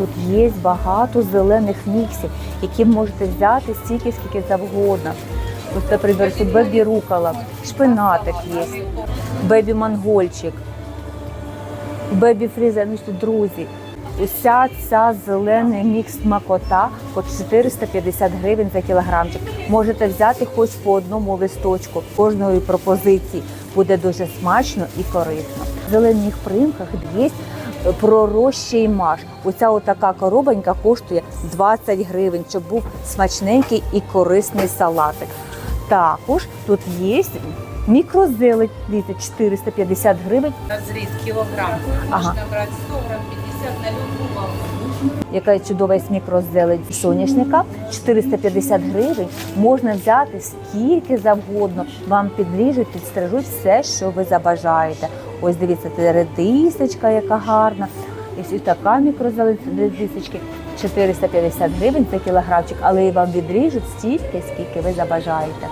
Тут є багато зелених міксів, які можете взяти стільки, скільки завгодно. Ось, наприклад, тут бебі рукола, шпинатик є, бебі мангольчик, бебі фріза. Ну що, друзі, уся ця зелений мікс смакота по 450 гривень за кілограмчик. Можете взяти хоч по одному листочку кожної пропозиції. Буде дуже смачно і корисно. В зелених примках є пророщий маш. Оця отака коробонька коштує 20 гривень, щоб був смачненький і корисний салатик. Також тут є мікрозелень, дивіться, 450 гривень. Разрез килограмм. Ага. Можно брать 100 грамм, 50 на любую волну. Яка чудова мікрозелень соняшника, 450 гривень. Можна взяти скільки завгодно. Вам підріжуть, підстрижуть все, що ви забажаєте. Ось дивіться, це редисочка, яка гарна. І така мікрозелень редисочки 450 гривень за кілограмчик, але і вам відріжуть стільки, скільки ви забажаєте.